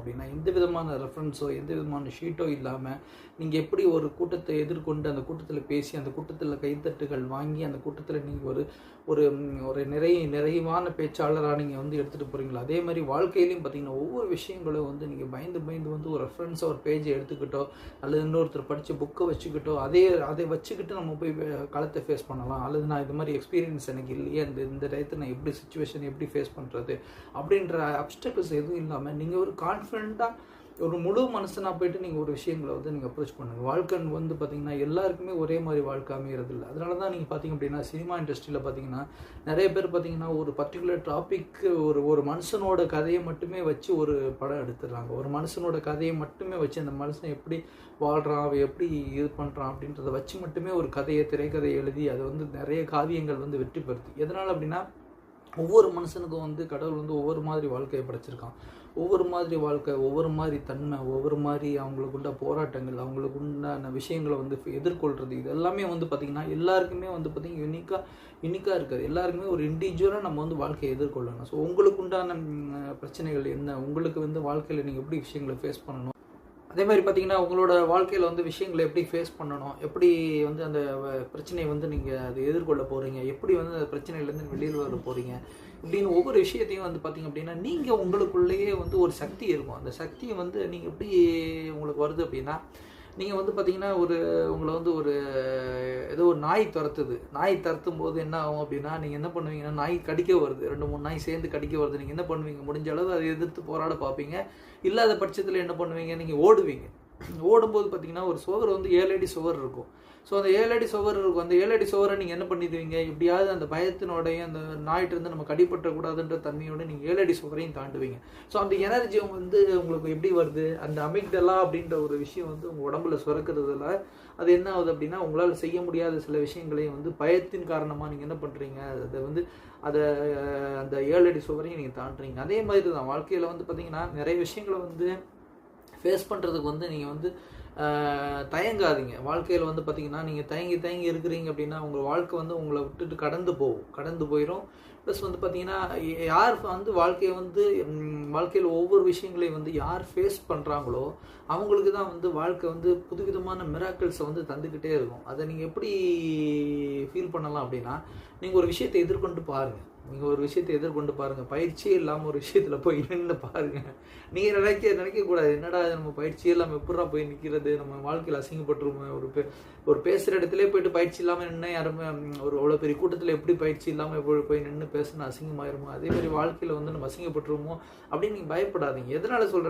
அப்படின்னா எந்த விதமான ரெஃபரன்ஸோ எந்த விதமான ஷீட்டோ இல்லாமல் நீங்கள் எப்படி ஒரு கூட்டத்தை எதிர்கொண்டு அந்த கூட்டத்தில் பேசி அந்த கூட்டத்தில் கைத்தட்டுகள் வாங்கி அந்த கூட்டத்தில் நீங்கள் ஒரு ஒரு ஒரு நிறை நிறைவான பேச்சாளராக நீங்கள் வந்து எடுத்துகிட்டு போகிறீங்களோ அதே மாதிரி வாழ்க்கையிலையும் பார்த்தீங்கன்னா ஒவ்வொரு விஷயங்களும் வந்து நீங்கள் பயந்து பயந்து வந்து ஒரு ரெஃபரன்ஸோ ஒரு பேஜை எடுத்துக்கிட்டோ அல்லது இன்னொருத்தர் படித்த புக்கை வச்சுக்கிட்டோ அதே அதை வச்சுக்கிட்டு நம்ம போய் காலத்தை களத்தை ஃபேஸ் பண்ணலாம். அல்லது நான் இது மாதிரி எக்ஸ்பீரியன்ஸ் எனக்கு இல்லையே இந்த இந்த டயத்தை நான் எப்படி சுச்சுவேஷன் எப்படி ஃபேஸ் பண்ணுறது அப்படின்ற அப்டக்கல்ஸ் எதுவும் இல்லாமல் நீங்கள் ஒரு கான்ஃபிடண்ட்டாக ஒரு முழு மனசனாக போயிட்டு நீங்கள் ஒரு விஷயங்களை வந்து நீங்கள் அப்ரோச் பண்ணுங்கள் வாழ்க்கை வந்து பார்த்தீங்கன்னா எல்லாருக்குமே ஒரே மாதிரி வாழ்க்கை அமைகிறது இல்லை அதனால தான் நீங்கள் பார்த்தீங்க அப்படின்னா சினிமா இண்டஸ்ட்ரியில் பார்த்தீங்கன்னா நிறைய பேர் பார்த்தீங்கன்னா ஒரு பர்டிகுலர் டாப்பிக்கு ஒரு ஒரு மனுஷனோட கதையை மட்டுமே வச்சு ஒரு படம் எடுத்துடுறாங்க. ஒரு மனுஷனோட கதையை மட்டுமே வச்சு அந்த மனுஷன் எப்படி வாழ்கிறான் அவன் எப்படி இது பண்ணுறான் அப்படின்றத வச்சு மட்டுமே ஒரு கதையை திரைக்கதையை எழுதி அதை வந்து நிறைய காவியங்கள் வந்து வெற்றி பெறுது. எதனால் அப்படின்னா ஒவ்வொரு மனுஷனுக்கும் வந்து கடவுள் வந்து ஒவ்வொரு மாதிரி வாழ்க்கையை படைச்சிருக்கான். ஒவ்வொரு மாதிரி வாழ்க்கை ஒவ்வொரு மாதிரி தன்மை ஒவ்வொரு மாதிரி அவங்களுக்கு உண்ட போராட்டங்கள் அவங்களுக்கு உண்டான விஷயங்களை வந்து எதிர்கொள்கிறது இது எல்லாமே வந்து பார்த்திங்கன்னா எல்லாருக்குமே வந்து பார்த்திங்கன்னா யூனிக்காக யூனிக்காக இருக்காது. எல்லாருக்குமே ஒரு இண்டிவிஜுவலாக நம்ம வந்து வாழ்க்கையை எதிர்கொள்ளணும். ஸோ உங்களுக்கு உண்டான பிரச்சனைகள் என்ன? உங்களுக்கு வந்து வாழ்க்கையில் நீங்கள் எப்படி விஷயங்களை ஃபேஸ் பண்ணணும்? அதே மாதிரி பார்த்தீங்கன்னா உங்களோட வாழ்க்கையில் வந்து விஷயங்களை எப்படி ஃபேஸ் பண்ணணும்? எப்படி வந்து அந்த வ- பிரச்சனையை வந்து நீங்கள் அதை எதிர்கொள்ள போகிறீங்க எப்படி வந்து அந்த பிரச்சனையிலேருந்து வெளியில் வர போகிறீங்க இப்படின்னு ஒவ்வொரு விஷயத்தையும் வந்து பார்த்தீங்க அப்படின்னா நீங்கள் உங்களுக்குள்ளேயே வந்து ஒரு சக்தி இருக்கும். அந்த சக்தியை வந்து நீங்கள் எப்படி உங்களுக்கு வருது அப்படின்னா நீங்கள் வந்து பார்த்தீங்கன்னா ஒரு உங்களை வந்து ஒரு ஏதோ ஒரு நாய் துரத்துது. நாய் துரத்தும் போது என்ன ஆகும் அப்படின்னா நீங்கள் என்ன பண்ணுவீங்கன்னா நாய் கடிக்க வருது. ரெண்டு மூணு நாய் சேர்ந்து கடிக்க வருது. நீங்கள் என்ன பண்ணுவீங்க? முடிஞ்ச அளவு அதை எதிர்த்து போராட பார்ப்பீங்க. இல்லாத பட்சத்தில் என்ன பண்ணுவீங்க? நீங்கள் ஓடுவீங்க. ஓடும்போது பார்த்தீங்கன்னா ஒரு சுவர் வந்து ஏழு அடி சுவர் இருக்கும். ஸோ அந்த ஏழு அடி சுவர் இருக்கும். அந்த ஏழு அடி சுவரை நீங்கள் என்ன பண்ணிடுவீங்க? எப்படியாவது அந்த பயத்தினோடையும் அந்த நாயிட்டு நம்ம கடிப்பற்றக்கூடாதுன்ற தன்மையோட நீங்கள் ஏழு அடி சுவரையும் தாண்டுவீங்க. ஸோ அந்த எனர்ஜி வந்து உங்களுக்கு எப்படி வருது? அந்த அமிக்டலா அப்படின்ற ஒரு விஷயம் வந்து உங்கள் உடம்புல சுரக்கிறதுல அது என்ன ஆகுது அப்படின்னா உங்களால் செய்ய முடியாத சில விஷயங்களையும் வந்து பயத்தின் காரணமாக நீங்கள் என்ன பண்ணுறீங்க அதை வந்து அதை அந்த ஏழு அடி சுவரையும் நீங்கள் தாண்டுறீங்க. அதே மாதிரி தான் வாழ்க்கையில் வந்து பார்த்தீங்கன்னா நிறைய விஷயங்களை வந்து ஃபேஸ் பண்ணுறதுக்கு வந்து நீங்கள் வந்து தயங்காதீங்க. வாழ்க்கையில் வந்து பார்த்தீங்கன்னா நீங்கள் தயங்கி தயங்கி இருக்கிறீங்க அப்படின்னா உங்கள் வாழ்க்கை வந்து உங்களை விட்டுட்டு கடந்து போகும். கடந்து போயிடும் ப்ளஸ் வந்து பார்த்தீங்கன்னா யார் வந்து வாழ்க்கையை வந்து வாழ்க்கையில் ஒவ்வொரு விஷயங்களையும் வந்து யார் ஃபேஸ் பண்ணுறாங்களோ அவங்களுக்கு தான் வந்து வாழ்க்கை வந்து புதுவிதமான மிராக்கிள்ஸை வந்து தந்துக்கிட்டே இருக்கும். அதை நீங்கள் எப்படி ஃபீல் பண்ணலாம் அப்படின்னா நீங்கள் ஒரு விஷயத்தை எதிர்கொண்டு பாருங்கள் நீங்கள் ஒரு விஷயத்தை எதிர்கொண்டு பாருங்கள் பயிற்சியே இல்லாமல் ஒரு விஷயத்தில் போய் நின்று பாருங்கள் நீங்கள் நினைக்க நினைக்கக்கூடாது என்னடா நம்ம பயிற்சியே இல்லாமல் எப்படா போய் நிற்கிறது நம்ம வாழ்க்கையில் அசிங்கப்பட்டுருமே ஒரு பே ஒரு பேசுகிற இடத்துல போயிட்டு பயிற்சி இல்லாமல் நின்று யாருமே ஒரு அவ்வளோ பெரிய கூட்டத்தில் எப்படி பயிற்சி இல்லாமல் எப்படி போய் நின்று பேசணும் அசிங்கமாயிருமோ? அதே மாதிரி வாழ்க்கையில் வந்து நம்ம அசிங்கப்பட்டுருமோ அப்படின்னு நீங்கள் பயப்படாதீங்க. எதனால் சொல்கிறேன்